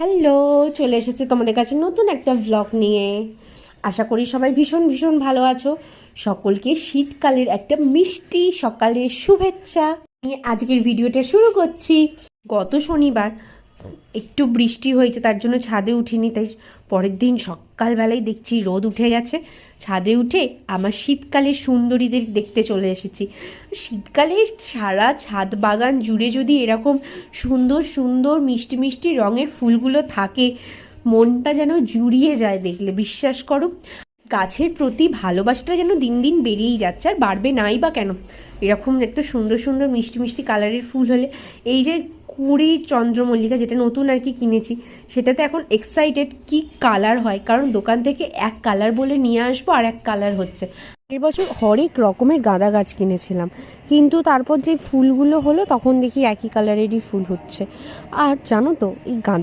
Hello, চলে এসেছে তোমাদের কাছে নতুন একটা ভ্লগ নিয়ে। আশা করি সবাই ভীষণ ভীষণ ভালো আছো। সকলকে শীতকালের একটা মিষ্টি সকালের শুভেচ্ছা। নিয়ে আজকের ভিডিওটা শুরু করছি। গত শনিবার একটু বৃষ্টি হয়েছে, তার জন্য ছাদে উঠিনি, তাই পরের দিন সকালবেলায় দেখছি রোদ উঠে গেছে। ছাদে উঠে আমার শীতকালে সুন্দরীদের দেখতে চলে এসেছি। শীতকালে সারা ছাদ বাগান জুড়ে যদি এরকম সুন্দর সুন্দর, মিষ্টি মিষ্টি রঙের ফুলগুলো থাকে, মনটা যেন জুড়িয়ে যায় দেখলে, বিশ্বাস করো। গাছের প্রতি ভালোবাসাটা যেন দিন দিন বেড়েই যাচ্ছে আর বাড়বে নাই বা কেন? এরকম একটু সুন্দর সুন্দর মিষ্টি মিষ্টি কালারের ফুল হলে এই যে কুড়ি চন্দ্রমল্লিকা যেটা নতুন আর কি কিনেছি, সেটাতে এখন এক্সাইটেড কি কালার হয়? কারণ দোকান থেকে এক কালার বলে নিয়ে আসব আর এক কালার হচ্ছে। এবছর হরেক রকমের গাঁদা গাছ কিনেছিলাম, কিন্তু তারপর যে ফুলগুলো হলো তখন দেখি একই কালারেরই ফুল হচ্ছে। আর জানো তো, এই গাঁদা